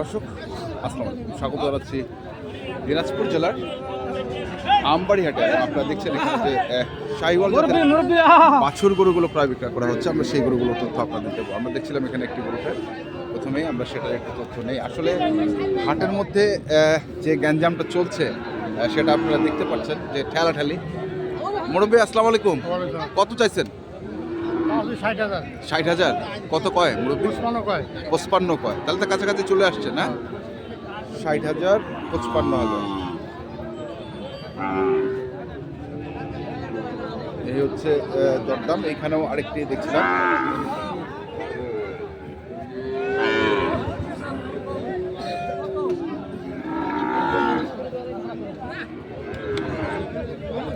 দর্শক আসসালামু আলাইকুম। স্বাগত জানাচ্ছি দিনাজপুর জেলার আমবাড়ি হাটে আপনারা দেখছেন এখানে যে শাহিওয়াল বাছুর গরুগুলো প্রায় বিক্রয় করা হচ্ছে। আমরা সেই গরুগুলোর তথ্য আপনাদের দেবো। আমরা দেখছিলাম এখানে একটি গরুতে। প্রথমেই আমরা সেটার একটু তথ্য নেই। আসলে হাটের মধ্যে যে গ্যাঞ্জামটা চলছে সেটা আপনারা দেখতে পাচ্ছেন যে ঠেলাঠালি। মুরব্বী আসসালামু আলাইকুম। কত চাইছেন? ষাট হাজার। কত কয় মুরব্বী? পঁচপান্ন কয়। তাহলে তো কাছাকাছি চলে আসছে না? ষাট হাজার পঁচপান্ন হাজার। এই হচ্ছে দরদাম। এইখানেও আরেকটি দেখছিলাম।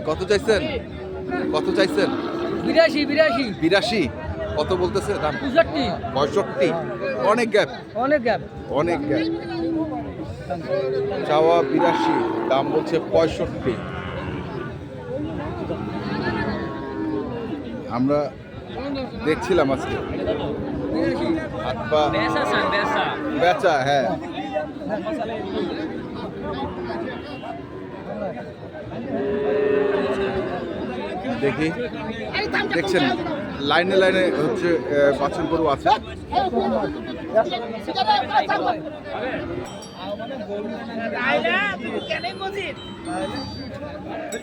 কত চাইছেন? কত চাইছেন? বিরাশি বিরাশি। বিরাশি? কত বলতেছে দাম? পঁয়ষট্টি। পঁয়ষট্টি? অনেক গ্যাপ। অনেক গ্যাপ। অনেক গ্যাপ। চাওয়া বিরাশি দাম বলছে পঁয়ষট্টি। আমরা দেখছিলাম আজকে। হাত পা বেচা হ্যাঁ। দেখি। দেখছেন লাইনে লাইনে হচ্ছে বাছুর গরু আছে।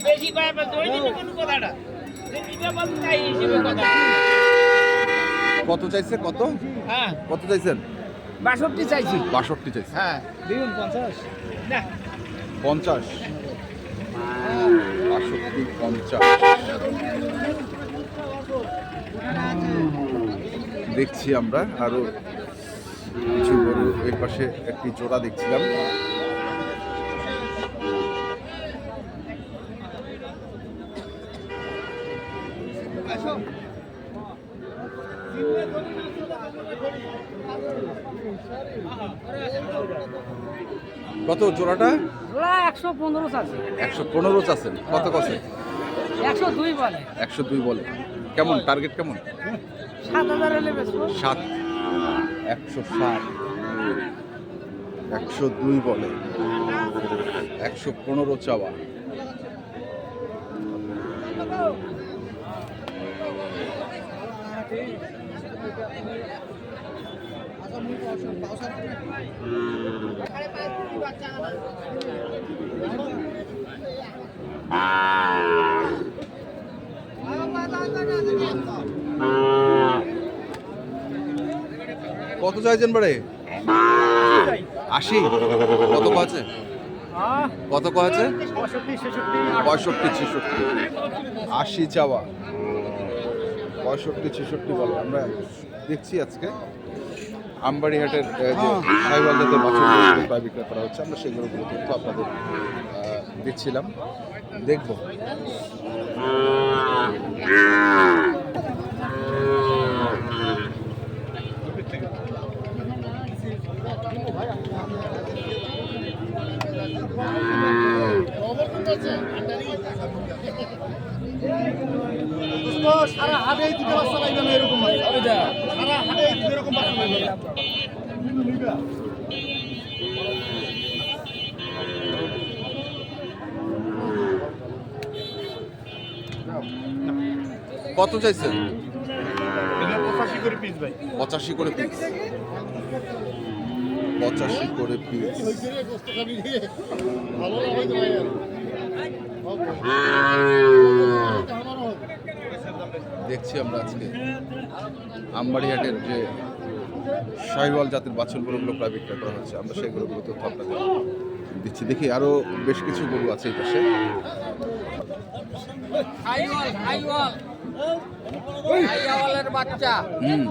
বেশি কথাটা? কত চাইছে কত? হ্যাঁ। কত চাইছেন? বাষট্টি চাইছি। বাষট্টি চাইছে হ্যাঁ। দেখুন পঞ্চাশ। পঞ্চাশ। বাষট্টি পঞ্চাশ। দেখছি আমরা আরও কিছু গরু এর পাশে একটি জোড়া দেখছিলাম। কত জোড়াটা? একশো পনেরো আছে একশো পনেরো চাচ্ছেন। কত কছে একশো দুই বলে। একশো দুই বলে। কেমন? টার্গেট কেমন? সাত হাজার হলে সাত। একশো সাত একশো দুই বলে। একশো পনেরো চাওয়া। কত চাইছেন বাড়ে? আশি? কত আছে কত আছে পঁয়ষট্টি, ছেষট্টি। আশি চাওয়া। পঁয়ষট্টি, ছেষট্টি বলে। আমরা দেখছি আজকে। আমবাড়ি হাটের যে সাইবাল জাতের বাছুরগুলো প্রায় বিক্রয় করা হচ্ছে, আমরা সেগুলো তথ্য আপনাদের দিচ্ছিলাম। দেখব। সারা হাটে দুটো বাচ্চা এরকম সারা হাটে এরকম বাচ্চা কত চাইছেন? পঁচাশি করে পিস ভাই। পঁচাশি করে পিস পঁচাশি করে তো দেখছি আমরা আজকে আমবাড়িহাটের যে শাহিওয়াল জাতের বাছুর গরুগুলো প্রায় বিক্রয় করা হচ্ছে আমরা সেই গরুগুলো তথ্য আপনাদের দিচ্ছি। দেখি আরও বেশ কিছু গরু আছে এই পাশে। আইওয়াল বাচ্চা। হুম।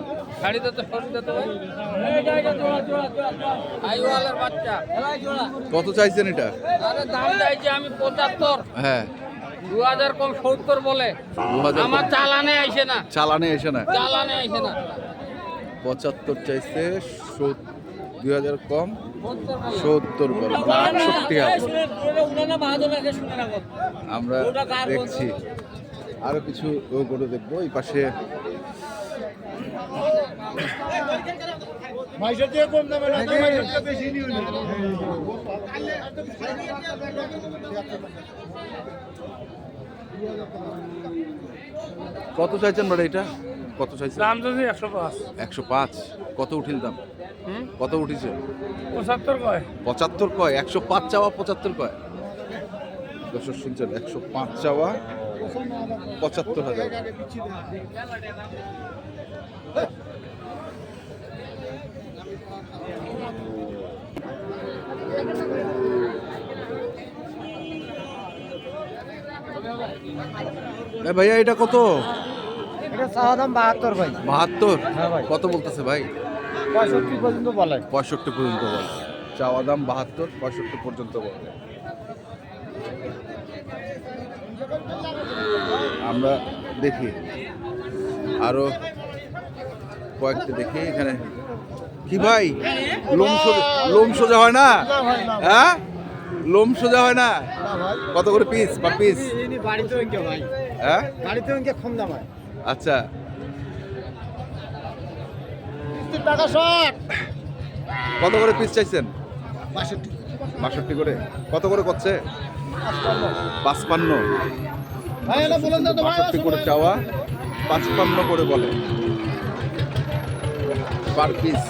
শাড়ি তো সরি তো আইওয়ালের বাচ্চা। কত চাইছেন এটা? আরে দাম চাইছি আমি পঁচাত্তর। হ্যাঁ। দু হাজার কম সত্তর বলে। আমার চালানে আইসে না। চালানে এসে না। চালানে আইসে না। পঁচাত্তর চাইছে দুই হাজার কম সত্তর বলে। আমরা দেখছি। আরও কিছু গরু দেখব। এই পাশে। কত চাইছেন বড় এটা? কত চাইছেন? দাম যদি একশো পাঁচ। একশো পাঁচ। কত উঠিল দাম? কত উঠিছে? পঁচাত্তর কয়? পঁচাত্তর কয়? একশো পাঁচ চাওয়া পঁচাত্তর কয়? দর্শক শুনছেন একশো পাঁচ চাওয়া পঁচাত্তর হাজার। ভাইয়া এটা কত? এটা চাওয়া দাম বাহাত্তর ভাই। বাহাত্তর? হ্যাঁ ভাই। কত বলতেছে ভাই? পঁয়ষট্টি পর্যন্ত বলে। পঁয়ষট্টি পর্যন্ত বলে। চাওয়া দাম বাহাত্তর পঁয়ষট্টি পর্যন্ত বলে। আমরা দেখি। আরও কয়েকটা দেখি এখানে। কি ভাই? লোম সোজা লোম সোজা হয় না? হ্যাঁ? লোম সোজা হয় না? কত করে পিস বা পিস হ্যাঁ? হয় আচ্ছা কত করে পিস চাইছেন? বাষট্টি। বাষট্টি করে। কত করে করছে পাঁচপান্ন। বাষট্টি করে চাওয়া পাঁচপান্ন করে বলে। Per piece.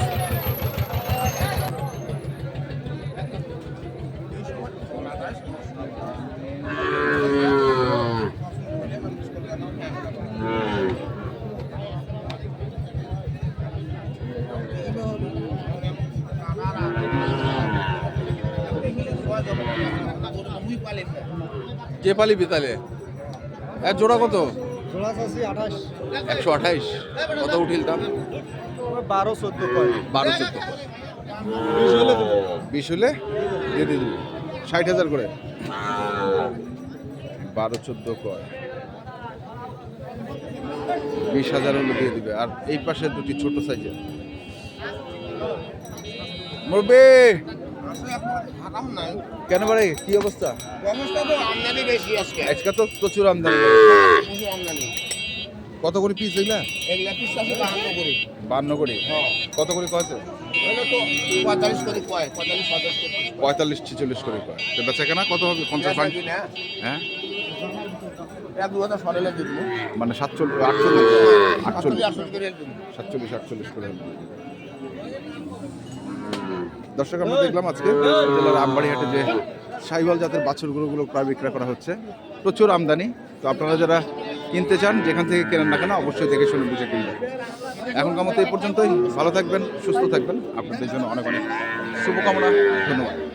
কে পালিবি তাহলে এক জোড়া কত? আঠাশ। একশো আঠাইশ। কত উঠিল দাম? বারো চোদ্দ কয়। বারো চোদ্দ। বিশ হলে দিয়ে দিয়ে দেবো। ষাট হাজার করে? বারো চোদ্দ কয়। বিশ হাজার হলে দিয়ে দিবে। আর এই পাশে দুটি ছোট সাইজের। মুরব্বি কেন বারে কি অবস্থা? আজকে তো প্রচুর আমদানি কত করে পিস এগুলা? বান্ন করে। কত করে কয়েছে পঁয়তাল্লিশ ছেচল্লিশ করে কয়। বেচা কেনা কত হবে? পঞ্চাশ হ্যাঁ? মানে সাতচল্লিশ, আটচল্লিশ? আটচল্লিশ। সাতচল্লিশ, আটচল্লিশ করে। দর্শক, আমরা দেখলাম আজকে জেলার আমবাড়িহাটে যে সাইবল জাতের বাছুরগুলোগুলো প্রায় বিক্রয় করা হচ্ছে। প্রচুর আমদানি। তো আপনারা যারা কিনতে চান, যেখান থেকে কেনেন না কেন, অবশ্যই দেখে শুনে বুঝে কিনবেন। এখনকার মতো এই পর্যন্তই। ভালো থাকবেন, সুস্থ থাকবেন। আপনাদের জন্য অনেক অনেক শুভকামনা। ধন্যবাদ।